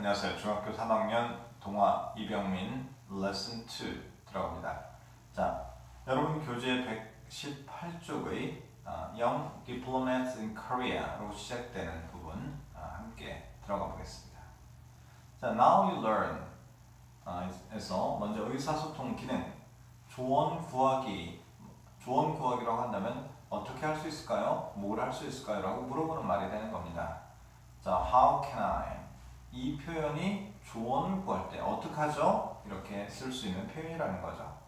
안녕하세요. 중학교 3학년 동화 이병민 레슨 2 들어갑니다. 자, 여러분 교재 118쪽의 어, Young Diplomats in Korea로 시작되는 부분 어, 함께 들어가 보겠습니다. 자, Now you learn 어, 에서 먼저 의사소통 기능 조언 구하기 조언 구하기라고 한다면 어떻게 할 수 있을까요? 뭘 할 수 있을까요? 라고 물어보는 말이 되는 겁니다. 자, how can I? 이 표현이 조언을 구할 때 어떻게 하죠? 이렇게 쓸 수 있는 표현이라는 거죠.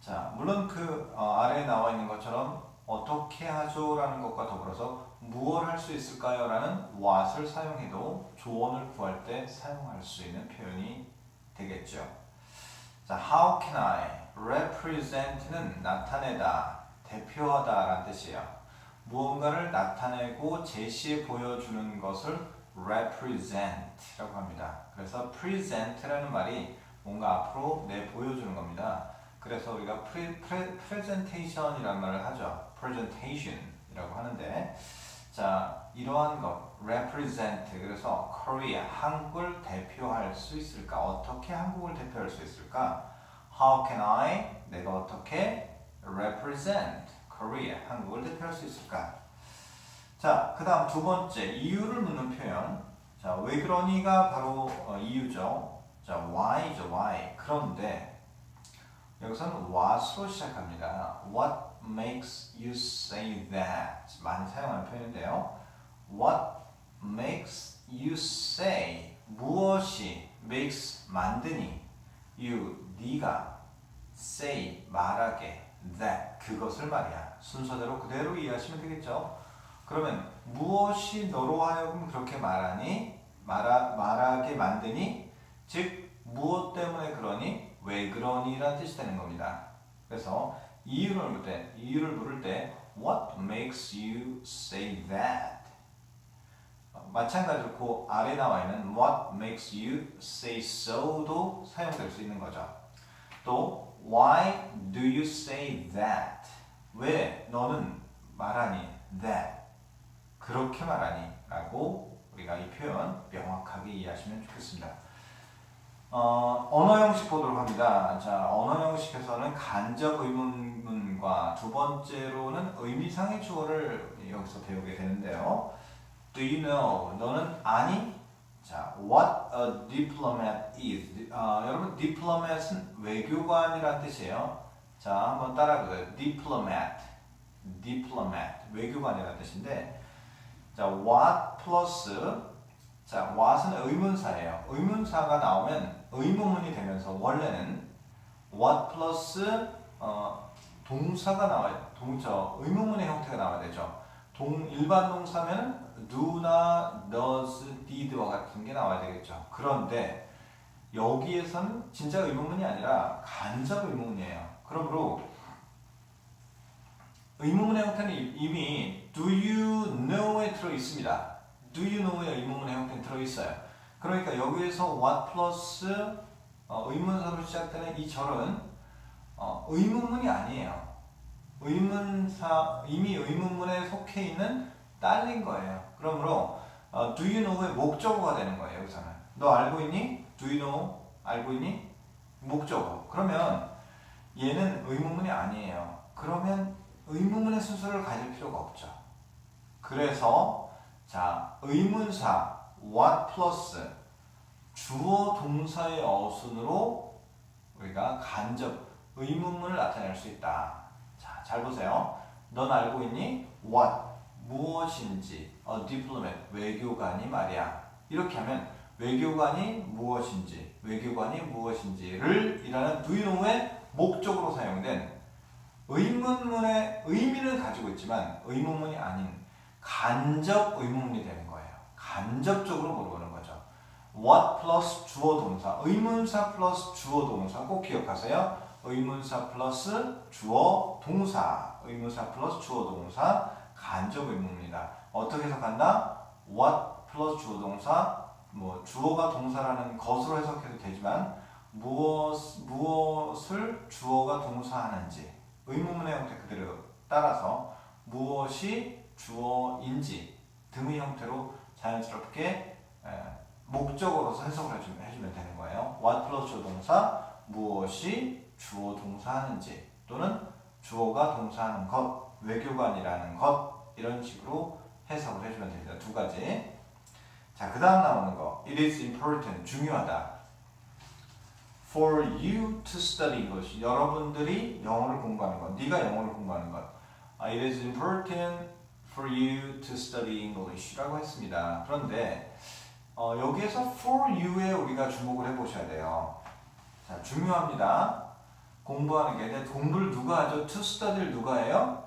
자, 물론 그 어, 아래에 나와 있는 것처럼 어떻게 하죠라는 것과 더불어서 무엇 할 수 있을까요? 라는 what을 사용해도 조언을 구할 때 사용할 수 있는 표현이 되겠죠. 자, how can I represent는 나타내다, 대표하다 라는 뜻이에요. 무언가를 나타내고 제시해 보여주는 것을 represent라고 합니다. 그래서 present라는 말이 뭔가 앞으로 내 보여주는 겁니다. 그래서 우리가 pre, pre, presentation이라는 말을 하죠. presentation이라고 하는데 자 이러한 것 represent 그래서 Korea 한국을 대표할 수 있을까? 어떻게 한국을 대표할 수 있을까? How can I 내가 어떻게 represent Korea 한국을 대표할 수 있을까? 자, 그 다음 두 번째, 이유를 묻는 표현. 자, 왜 그러니가 바로 어, 이유죠. 자, why죠, why. 그런데, 여기서는 what으로 시작합니다. What makes you say that? 많이 사용하는 표현인데요. What makes you say? 무엇이 makes 만드니? you, 네가 say, 말하게 that, 그것을 말이야. 순서대로 그대로 이해하시면 되겠죠. 그러면 무엇이 너로 하여금 그렇게 말하니 말하, 말하게 만드니 즉 무엇 때문에 그러니 왜 그러니라는 뜻이 되는 겁니다. 그래서 이유를 물을 때 이유를 물을 때 What makes you say that? 어, 마찬가지로 그 아래 나와 있는 What makes you say so도 사용될 수 있는 거죠. 또 Why do you say that? 왜 너는 말하니 that? 그렇게 말하니 라고 우리가 이 표현 명확하게 이해하시면 좋겠습니다. 어, 언어 형식 보도록 합니다. 자, 언어 형식에서는 간접 의문문과 두 번째로는 의미상의 주어를 여기서 배우게 되는데요. Do you know? 너는 아니? 자, what a diplomat is. 어, 여러분, diplomat은 외교관이란 뜻이에요. 자, 한번 따라해보세요. diplomat, diplomat, 외교관이라는 뜻인데, 자, what 플러스 자, what은 의문사예요. 의문사가 나오면 의문문이 되면서 원래는 what 플러스 어, 동사가 나와요. 동저 의문문의 형태가 나와야 되죠. 동 일반 동사면 do나 does, did와 같은 게 나와야 되겠죠. 그런데 여기에서는 진짜 의문문이 아니라 간접 의문문이에요. 그러므로 의문문의 형태는 이미 do you know에 들어 있습니다. Do you know의 의문문의 형태는 들어 있어요. 그러니까 여기에서 what 플러스 어, 의문사로 시작되는 이 절은 어, 의문문이 아니에요. 의문사 이미 의문문에 속해 있는 딸린 거예요. 그러므로 어, do you know의 목적어가 되는 거예요. 여기서는 너 알고 있니? do you know 알고 있니? 목적어. 그러면 얘는 의문문이 아니에요. 그러면 의문문의 순서를 가질 필요가 없죠. 그래서 자 의문사 what 플러스 주어 동사의 어순으로 우리가 간접 의문문을 나타낼 수 있다. 자, 잘 보세요. 넌 알고 있니? what 무엇인지 a diplomat 외교관이 말이야. 이렇게 하면 외교관이 무엇인지 외교관이 무엇인지를 이라는 know의 목적으로 사용된 의문문의 의미를 가지고 있지만 의문문이 아닌 간접 의문문이 되는 거예요. 간접적으로 물어보는 거죠. what 플러스 주어 동사, 의문사 플러스 주어 동사 꼭 기억하세요. 의문사 플러스 주어 동사, 의문사 플러스 주어 동사 간접 의문문이다. 어떻게 해석한다? what 플러스 주어 동사, 뭐 주어가 동사라는 것으로 해석해도 되지만 무엇 무엇을 주어가 동사하는지 의문문의 형태 그대로 따라서 무엇이 주어 인지 등의 형태로 자연스럽게 목적어로서 해석을 해주면, 해주면 되는 거예요. what 플러스 주어 동사 무엇이 주어 동사하는지 또는 주어가 동사하는 것, 외교관이라는 것 이런 식으로 해석을 해주면 됩니다. 두 가지. 자, 그 다음 나오는 거. It is important. 중요하다. For you to study English. 여러분들이 영어를 공부하는 것. 네가 영어를 공부하는 것. 아, It is important for you to study English라고 했습니다. 그런데 어, 여기에서 for you에 우리가 주목을 해보셔야 돼요. 자, 중요합니다. 공부하는 게 근데 공부를 누가 하죠? To study를 누가 해요?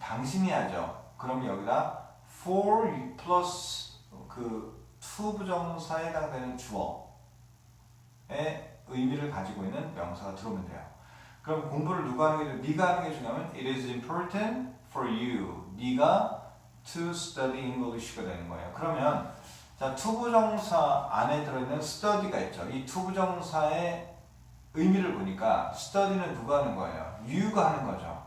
당신이 하죠. 그럼 여기다 for 플러스 그 to 부정사에 해당되는 주어의 의미를 가지고 있는 명사가 들어오면 돼요. 그럼 공부를 누가 하는 게 네가 하는 게 중요하면 it is important for you. 네가 to study English가 되는 거예요. 그러면 자 투부정사 안에 들어있는 study가 있죠. 이 투부정사의 의미를 보니까 study는 누가 하는 거예요? you가 하는 거죠.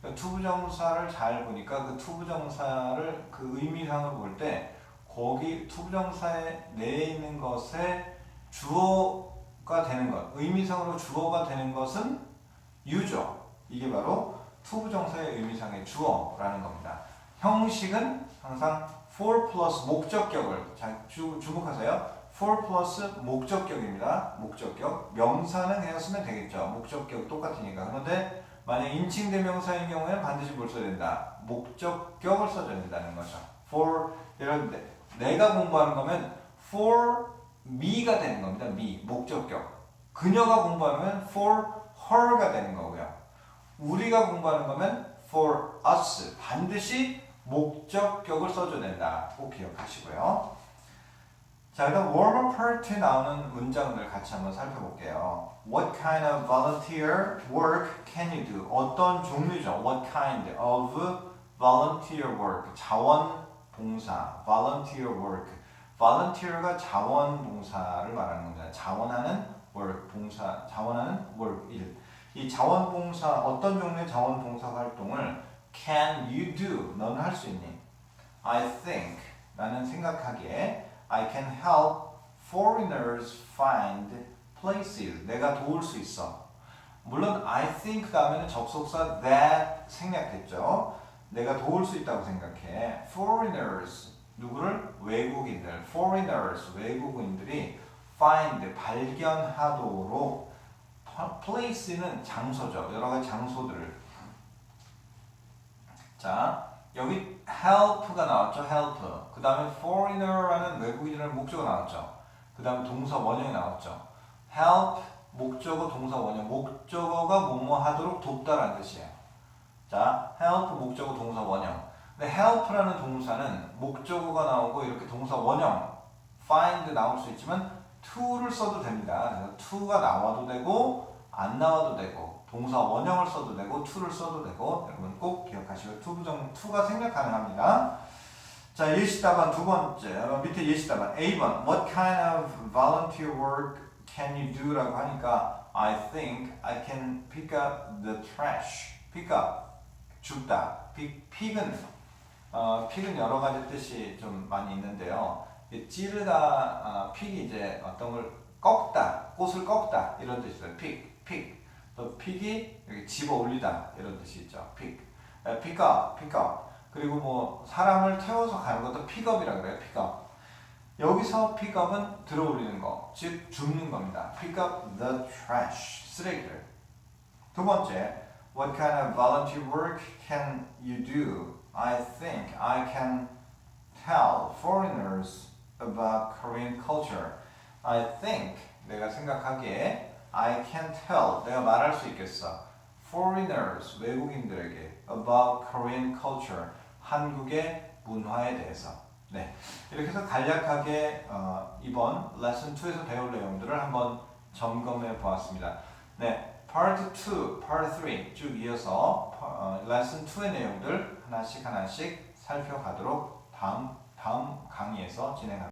그러니까 투부정사를 잘 보니까 그 투부정사를 그 의미상으로 볼 때 거기 투부정사에 내에 있는 것에 주어가 되는 것, 의미상으로 주어가 되는 것은 you죠. 이게 바로 투부정사의 의미상의 주어라는 겁니다. 형식은 항상 for 플러스 목적격을 잘 주, 주목하세요. for 플러스 목적격입니다. 목적격. 명사는 쓰면 되겠죠. 목적격 똑같으니까. 그런데 만약 인칭 대명사인 경우에는 반드시 뭘 써야 된다? 목적격을 써줘야 된다는 거죠. for 이런 데 내가 공부하는 거면 for me가 되는 겁니다. me 목적격. 그녀가 공부하는 건 for her가 되는 거고요. 우리가 공부하는 거면 for us 반드시 목적격을 써줘야 된다. 꼭 기억하시고요. 자, 일단 warm part에 나오는 문장들 같이 한번 살펴볼게요. What kind of volunteer work can you do? 어떤 종류죠? What kind of volunteer work? 자원 봉사, volunteer work. volunteer가 자원 봉사를 말하는 겁니다. 자원하는 work, 봉사, 자원하는 work, 일. 이 자원 봉사, 어떤 종류의 자원 봉사 활동을 can you do? 너는 할 수 있니? I think, 나는 생각하기에 I can help foreigners find places. 내가 도울 수 있어. 물론 I think 다음에는 접속사 that 생략됐죠. 내가 도울 수 있다고 생각해. Foreigners 누구를 외국인들, foreigners 외국인들이 find 발견하도록 place는 장소죠. 여러 가지 장소들을 자 여기 help가 나왔죠. help. 그 다음에 foreigner라는 외국인이라는 목적어 나왔죠. 그 다음에 동사 원형이 나왔죠. help 목적어 동사 원형 목적어가 뭐뭐 하도록 돕다라는 뜻이에요. 자 help 목적어 동사 원형. 근데 help라는 동사는 목적어가 나오고 이렇게 동사 원형 find 나올 수 있지만 to를 써도 됩니다. 그래서 to가 나와도 되고 안 나와도 되고 동사 원형을 써도 되고 to를 써도 되고 여러분 꼭 기억하시고 to 부정 to가 생략 가능합니다. 자 예시답안 두 번째 어, 밑에 예시답안 A번 What kind of volunteer work can you do?라고 하니까 I think I can pick up the trash. pick up 줍다. pick, pick은 어, 픽은 여러 가지 뜻이 좀 많이 있는데요. 이 찌르다, 어, 픽이 이제 어떤 걸 꺾다, 꽃을 꺾다 이런 뜻이 있어요. 픽, 픽. 또 픽이 여기 집어 올리다 이런 뜻이 있죠. 픽. 픽업, 픽업. 그리고 뭐 사람을 태워서 가는 것도 픽업이라 그래요. 픽업. 여기서 픽업은 들어 올리는 거, 즉 줍는 겁니다. pick up the trash, 쓰레기를. 두 번째, what kind of volunteer work can you do? I think I can tell foreigners about Korean culture. I think 내가 생각하기에 I can tell 내가 말할 수 있겠어. foreigners 외국인들에게 about Korean culture 한국의 문화에 대해서. 네 이렇게 해서 간략하게 어, 이번 레슨 2에서 배울 내용들을 한번 점검해 보았습니다. 네 파트 2, 파트 3쭉 이어서 어, 레슨 2의 내용들 하나씩 하나씩 살펴가도록 다음 다음 강의에서 진행합니다.